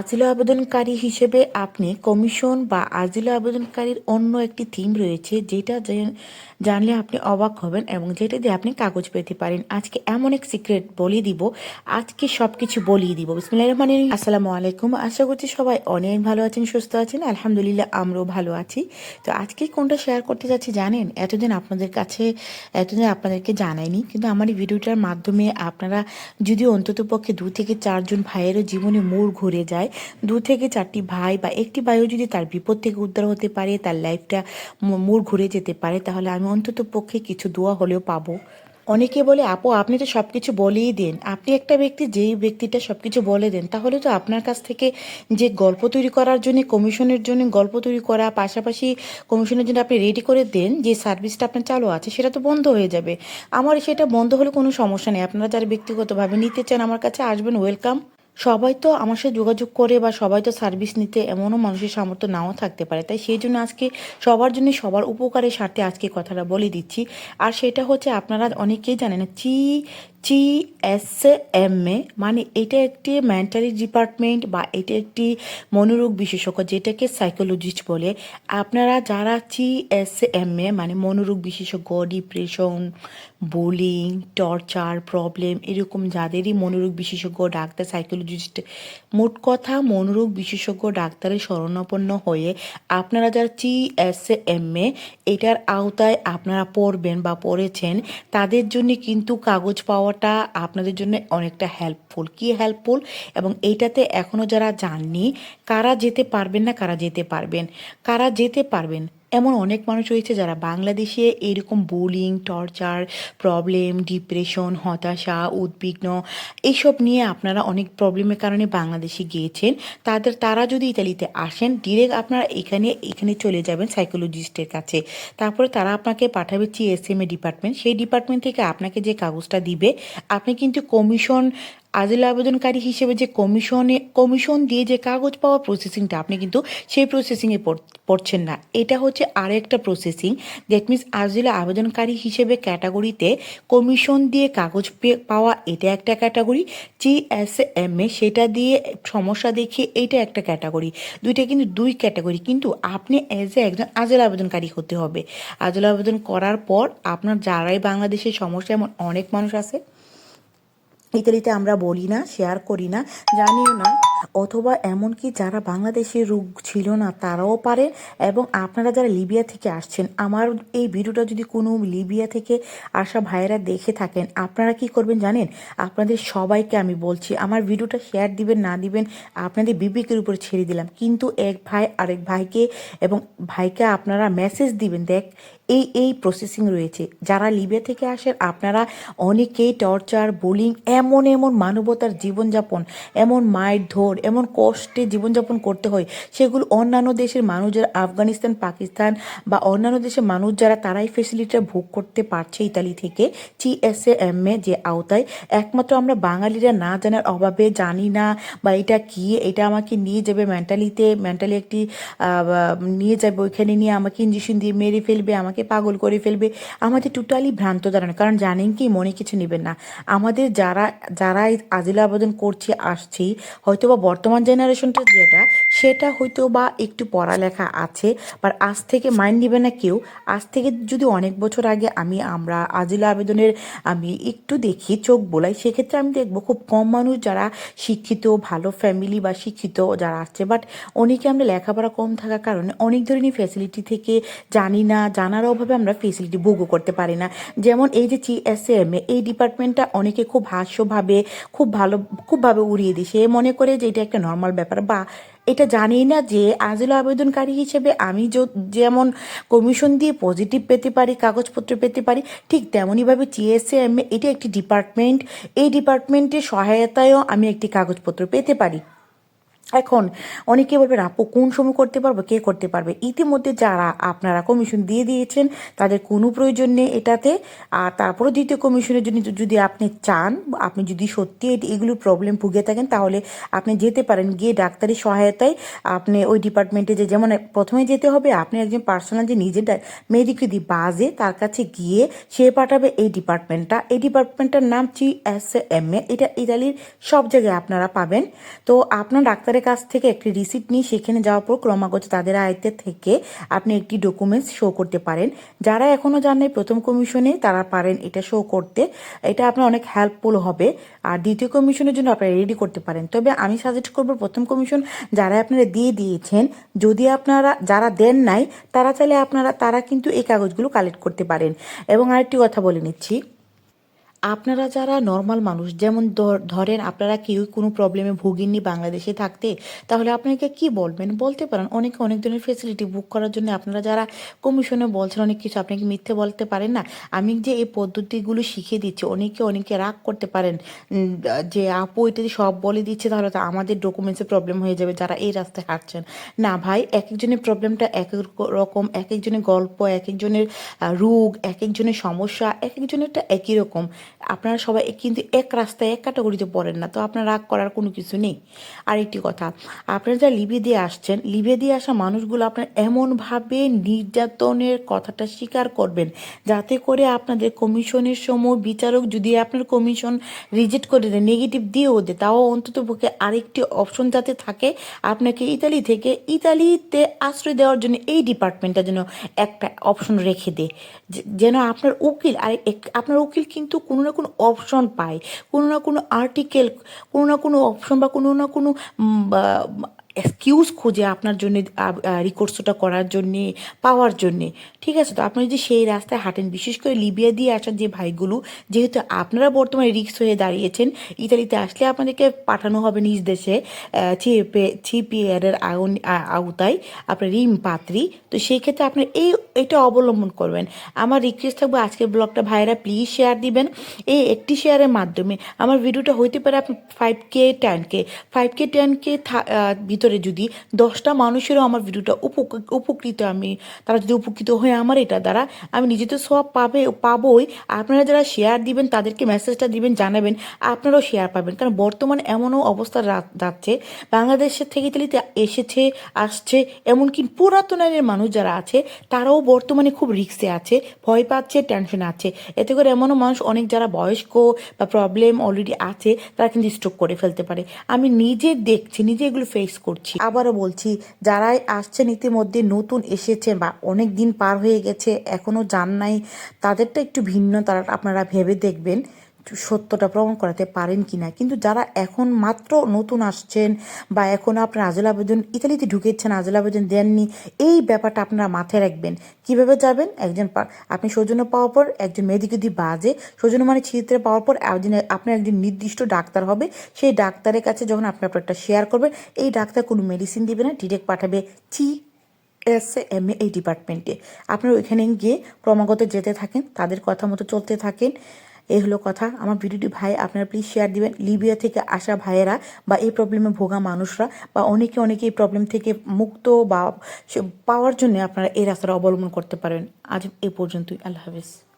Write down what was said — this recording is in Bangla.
আজিলা আবেদনকারী হিসেবে আপনি কমিশন বা আজিলা আবেদনকারীর অন্য একটি থিম রয়েছে, যেটা জানলে আপনি অবাক হবেন এবং যেটা দিয়ে আপনি কাগজ পেতে পারেন। আজকে এমন এক সিক্রেট বলিয়ে দিব, আজকে সব কিছু বলিয়ে দিব। বিসমিল্লাহির রহমানির রহিম। আসসালামু আলাইকুম। আশা করছি সবাই অনেক ভালো আছেন, সুস্থ আছেন, আলহামদুলিল্লাহ আমরাও ভালো আছি। তো আজকে কোনটা শেয়ার করতে যাচ্ছি জানেন? এতদিন আপনাদের কাছে, এতদিন আপনাদেরকে জানাইনি, কিন্তু আমার এই ভিডিওটার মাধ্যমে আপনারা যদি অন্তত পক্ষে দু থেকে চারজন ভাইয়েরও জীবনে মোড় ঘুরে যায় দু থেকে চারটি ভাই বা একটি ভাইও যদি তার বিপদ থেকে উদ্ধার হতে পারে, তার লাইফটা মোড় ঘুরে যেতে পারে, তাহলে আমি অন্তত পক্ষে কিছু দোয়া হলেও পাবো। অনেকে বলে, আপু, আপনি তো সব কিছু বলেই দেন। আপনি একটা ব্যক্তি, যেই ব্যক্তিটা সব কিছু বলে দেন, তাহলে তো আপনার কাছ থেকে যে গল্প তৈরি করার জন্য, কমিশনের জন্য গল্প তৈরি করা, পাশাপাশি কমিশনের জন্য আপনি রেডি করে দেন, যে সার্ভিসটা আপনার চালু আছে, সেটা তো বন্ধ হয়ে যাবে। আমার সেটা বন্ধ হলে কোনো সমস্যা নেই। আপনারা যারা ব্যক্তিগতভাবে নিতে চান, আমার কাছে আসবেন ওয়েলকাম সবাই তো আমার সাথে যোগাযোগ করে বা সবাই তো সার্ভিস নিতে এমনও মানুষের সামর্থ্য নাও থাকতে পারে। তাই সেই জন্য আজকে সবার জন্য সবার উপকারের স্বার্থে আজকে কথাটা বলে দিচ্ছি। আর সেটা হচ্ছে আপনারা অনেকেই জানেন চি চি, এস, এম, এ মানে এটা একটি মেন্টালি ডিপার্টমেন্ট বা এটা একটি মনোরোগ বিশেষজ্ঞ যেটাকে সাইকোলজিস্ট বলে। আপনারা যারা চি, এস, এম, এ মানে মনোরোগ বিশেষজ্ঞ ডিপ্রেশন বুলিং টর্চার প্রবলেম এরকম যাদেরই মনোরোগ বিশেষজ্ঞ, ডাক্তার সাইকোলজিস্ট মোট কথা, মনোরোগ বিশেষজ্ঞ ডাক্তারের শরণাপন্ন হয়ে আপনারা যারা চি এস এম এ, এটার আওতায় আপনারা পড়বেন বা পড়েছেন, তাদের জন্য কিন্তু কাগজ পাওয়াটা আপনাদের জন্য অনেকটা হেল্পফুল কি হেল্পফুল এবং এইটাতে এখনও যারা যাননি, কারা যেতে পারবেন না, কারা যেতে পারবেন। কারা যেতে পারবেন এমন অনেক মানুষ রয়েছে যারা বাংলাদেশে এরকম বোলিং টর্চার প্রবলেম ডিপ্রেশন হতাশা, উদ্বিগ্ন এইসব নিয়ে আপনারা অনেক প্রবলেমের কারণে বাংলাদেশে গিয়েছেন। তাদের, তারা যদি ইতালিতে আসেন ডিরেক্ট আপনারা এখানে এখানে চলে যাবেন সাইকোলজিস্টের কাছে। তারপরে তারা আপনাকে পাঠাবে এ ডিপার্টমেন্ট সেই ডিপার্টমেন্ট থেকে আপনাকে যে কাগজটা দিবে, আপনি কিন্তু কমিশন আজিল আবেদনকারী হিসেবে যে কমিশনে, কমিশন দিয়ে যে কাগজ পাওয়া প্রসেসিংটা আপনি কিন্তু সেই প্রসেসিংয়ে পড়ছেন না। এটা হচ্ছে আরেকটা প্রসেসিং দ্যাট মিনস আজিল আবেদনকারী হিসেবে ক্যাটাগরিতে কমিশন দিয়ে কাগজ পাওয়া এটা একটা category G S M A সেটা দিয়ে সমস্যা দেখিয়ে এইটা একটা ক্যাটাগরি দুইটা কিন্তু দুই ক্যাটাগরি কিন্তু আপনি অ্যাজ এ একজন আজল আবেদনকারী হতে হবে। আজল আবেদন করার পর আপনার যারাই বাংলাদেশের সমস্যা, এমন অনেক মানুষ আছে ইতালিতে আমরা বলি না শেয়ার করি না জানিও না। অথবা এমনকি যারা বাংলাদেশের রোগ ছিল না, তারাও পারে এবং আপনারা যারা লিবিয়া থেকে আসছেন, আমার এই ভিডিওটা যদি কোনো লিবিয়া থেকে আসা ভাইয়েরা দেখে থাকেন, আপনারা কি করবেন জানেন? আপনাদের সবাইকে আমি বলছি, আমার ভিডিওটা শেয়ার দিবেন, না দিবেন, আপনাদের বিবেকের উপরে ছেড়ে দিলাম। কিন্তু এক ভাই, আরেক ভাইকে এবং ভাইকে আপনারা মেসেজ দিবেন, দেখ, এই এই প্রসেসিং রয়েছে। যারা লিবিয়া থেকে আসেন, আপনারা অনেকেই টর্চার বোলিং এমন এমন মানবতার জীবনযাপন, এমন মায়ের ধর এমন কষ্টে জীবনযাপন করতে হয়। সেগুলো অন্যান্য দেশের মানুষ যারা আফগানিস্তান, পাকিস্তান বা অন্যান্য দেশের মানুষ যারা, তারাই ফেসিলিটিটা ভোগ করতে পারছে ইতালি থেকে। এম এ যে আওতায়, একমাত্র আমরা বাঙালিরা না জানার অভাবে জানি না বা এটা কি, এটা আমাকে নিয়ে যাবে মেন্টালিতে মেন্টালি একটি নিয়ে যাবে, ওইখানে নিয়ে আমাকে ইঞ্জেকশন দিয়ে মেরে ফেলবে, আমাকে পাগল করে ফেলবে। আমাদের টোটালি ভ্রান্ত ধারণা, কারণ জানেন কি, মনে কিছু নেবেন না। আমাদের যারা যারা আজিলা আবেদন করছে, আসছি হয়তো বা বর্তমান জেনারেশনটা যেটা সেটা হয়তো বা একটু পড়ালেখা আছে বাট আজ থেকে মাইন্ড নেবে না কেউ। আজ থেকে যদি অনেক বছর আগে আমি, আমরা আজিলা আবেদনের, আমি একটু দেখি, চোখ বোলাই, সেক্ষেত্রে আমি দেখব খুব কম মানুষ যারা শিক্ষিত, ভালো ফ্যামিলি বা শিক্ষিত যারা আসছে বাট অনেকে আমরা লেখাপড়া কম থাকার কারণে অনেক ধরনের ফ্যাসিলিটি থেকে জানি না, জানার অভাবে আমরা ফেসিলিটি ভোগও করতে পারি না। যেমন এই যে চিএসএম এই ডিপার্টমেন্টটা অনেকে খুব হাস্যভাবে, খুব ভালো, খুবভাবে উড়িয়ে দিছে মনে করে যে এটা একটা নর্মাল ব্যাপার, বা এটা জানি না যে আজিল আবেদনকারী হিসেবে আমি যেমন কমিশন দিয়ে পজিটিভ পেতে পারি, কাগজপত্র পেতে পারি, ঠিক তেমনইভাবে চিএসএম এটা একটি ডিপার্টমেন্ট এই ডিপার্টমেন্টের সহায়তায়ও আমি একটি কাগজপত্র পেতে পারি। এখন অনেকে বলবেন আপু, কোন সময় করতে পারব? কে করতে পারবে? ইতিমধ্যে যারা আপনারা কমিশন দিয়ে দিয়েছেন, তাদের কোনো প্রয়োজন নেই এটাতে। আর তারপরে দ্বিতীয় কমিশনের জন্য যদি আপনি চান, আপনি যদি সত্যি এগুলোর প্রবলেম ভুগে থাকেন, তাহলে আপনি যেতে পারেন। গিয়ে ডাক্তারি সহায়তায় আপনি ওই ডিপার্টমেন্টে যে, যেমন প্রথমে যেতে হবে, আপনি একজন পার্সোনাল যে, নিজের মেডিকেদি বাজে, তার কাছে গিয়ে সে পাঠাবে এই ডিপার্টমেন্টটা এই ডিপার্টমেন্টটার নাম চি এস এম এ এটা ইতালির সব জায়গায় আপনারা পাবেন। তো আপনার ডাক্তারের কাছ থেকে একটি রিসিপ্ট নিয়ে সেখানে যাওয়ার পর ক্রমাগত তাদের আয়ত্তে থেকে আপনি একটি ডকুমেন্টস শো করতে পারেন। যারা এখনও জানেন প্রথম কমিশনে তারা পারেন এটা শো করতে। এটা আপনার অনেক হেল্পফুল হবে। আর দ্বিতীয় কমিশনের জন্য আপনারা রেডি করতে পারেন। তবে আমি সাজেস্ট করব প্রথম কমিশন যারা আপনারা দিয়ে দিয়েছেন, যদি আপনারা, যারা দেন নাই, তারা চাইলে আপনারা, তারা কিন্তু এই কাগজগুলো কালেক্ট করতে পারেন। এবং আরেকটি কথা বলে নিচ্ছি। আপনারা যারা নর্মাল মানুষ, যেমন ধর- ধরেন আপনারা কেউ কোনো প্রবলেমে ভুগেননি বাংলাদেশে থাকতে, তাহলে আপনাকে কি বলবেন? বলতে পারেন, অনেকে অনেক ধরনের ফেসিলিটি বুক করার জন্য আপনারা যারা কমিশনে বলছেন, অনেক কিছু আপনাকে মিথ্যে বলতে পারেন না। আমি যে এই পদ্ধতিগুলো শিখিয়ে দিচ্ছি, অনেকে অনেকে রাগ করতে পারেন যে আপু এটা সব বলে দিচ্ছে, তাহলে তো আমাদের ডকুমেন্টসে প্রবলেম হয়ে যাবে যারা এই রাস্তায় হাঁটছেন। না ভাই এক একজনের প্রবলেমটা এক এক রকম এক একজনের গল্প এক একজনের রোগ এক একজনের সমস্যা এক একজনেরটা একই রকম। আপনারা সবাই কিন্তু এক রাস্তায় এক ক্যাটাগরিতে পড়েন না, তো আপনার রাগ করার কোনো কিছু নেই। আরেকটি কথা, আপনারা যা লিবি দিয়ে আসছেন লিবি দিয়ে আসা মানুষগুলো আপনার এমনভাবে নির্যাতনের কথাটা স্বীকার করবেন, যাতে করে আপনাদের কমিশনের সময় বিচারক যদি আপনার কমিশন রিজেক্ট করে দেয় নেগেটিভ দিয়েও দেয়, তাও অন্তত পক্ষে আরেকটি অপশন যাতে থাকে, আপনাকে ইতালি থেকে ইতালিতে আশ্রয় দেওয়ার জন্য এই ডিপার্টমেন্টটা যেন একটা অপশন রেখে দেয়। যেন আপনার উকিল, আর আপনার উকিল কিন্তু কোনো কোনো অপশন পায়। কোনো না কোনো আর্টিকেল কোনো না কোনো অপশন বা কোনো না কোনো এক্সকিউজ খুঁজে আপনার জন্য রিকোর্সটা করার জন্যে, পাওয়ার জন্যে। ঠিক আছে? তো আপনি যদি সেই রাস্তায় হাঁটেন, বিশেষ করে লিবিয়া দিয়ে আসার যে ভাইগুলো, যেহেতু আপনারা বর্তমানে রিক্স হয়ে দাঁড়িয়েছেন, ইতালিতে আসলে আপনাদেরকে পাঠানো হবে নিজ দেশে সিপিএর এর আউন- আওতায় আপনার রিম পাত্রী। তো সেই ক্ষেত্রে আপনার এই, এটা অবলম্বন করবেন। আমার রিকোয়েস্ট থাকবে আজকের ব্লগটা ভাইরা প্লিজ শেয়ার দিবেন। এই একটি শেয়ারের মাধ্যমে। আমার ভিডিওটা হইতে পারে আপনি five K ten K five K ten K ভিতরে যদি দশটা মানুষেরও আমার ভিডিওটা উপ- উপকৃত আমি, তারা যদি উপকৃত হয়ে আমার এটা দ্বারা আমি নিজে তো সব পাবে, পাবোই। আপনারা যারা শেয়ার দিবেন, তাদেরকে মেসেজটা দিবেন, জানাবেন, আপনারাও শেয়ার পাবেন। কারণ বর্তমানে এমনও অবস্থা যাচ্ছে। বাংলাদেশের থেকে ইতালিতে এসেছে, আসছে, এমনকি পুরাতনের মানুষ যারা আছে, তারাও বর্তমানে খুব রিক্সে আছে, ভয় পাচ্ছে টেনশন আছে। এতে করে এমনও মানুষ অনেক যারা বয়স্ক বা প্রবলেম অলরেডি আছে, তারা কিন্তু স্ট্রোক করে ফেলতে পারে। আমি নিজে দেখছি, নিজে এগুলো ফেস করছি আবারও বলছি, যারাই আসছেন ইতিমধ্যে নতুন এসেছে বা অনেক দিন পার হয়ে গেছে এখনও যান নাই, তাদেরটা একটু ভিন্ন, তারা আপনারা ভেবে দেখবেন। সত্যটা প্রমাণ করাতে পারেন কি না কিন্তু যারা এখন মাত্র নতুন আসছেন বা এখন আপনার আজল আবেদন, ইতালিতে ঢুকেছেন আজল আবেদন দেননি, এই ব্যাপারটা আপনারা মাথায় রাখবেন। কীভাবে যাবেন? একজন আপনি সৌজন্য পাওয়ার পর একজন মেয়েদিক যদি বাজে, সৌজন্য মানে ছিত্রে পাওয়ার পর একজন আপনার একজন নির্দিষ্ট ডাক্তার হবে, সেই ডাক্তারের কাছে যখন আপনি আপনারটা শেয়ার করবেন, এই ডাক্তার কোনো মেডিসিন দিবে না ডিরেক্ট পাঠাবে চি এস এম এই ডিপার্টমেন্টে আপনারা ওইখানে গিয়ে ক্রমাগত যেতে থাকেন, তাদের কথা মতো চলতে থাকেন। এই হলো কথা। আমার ভিডিওটি ভাই আপনারা প্লিজ শেয়ার দিবেন। লিবিয়া থেকে আসা ভাইয়েরা বা এই প্রবলেমে ভোগা মানুষরা বা অনেকে অনেকে এই প্রবলেম থেকে মুক্ত বা পাওয়ার জন্য আপনারা এই রাস্তাটা অবলম্বন করতে পারেন। আজ এ পর্যন্তই। আল্লাহ হাফেজ।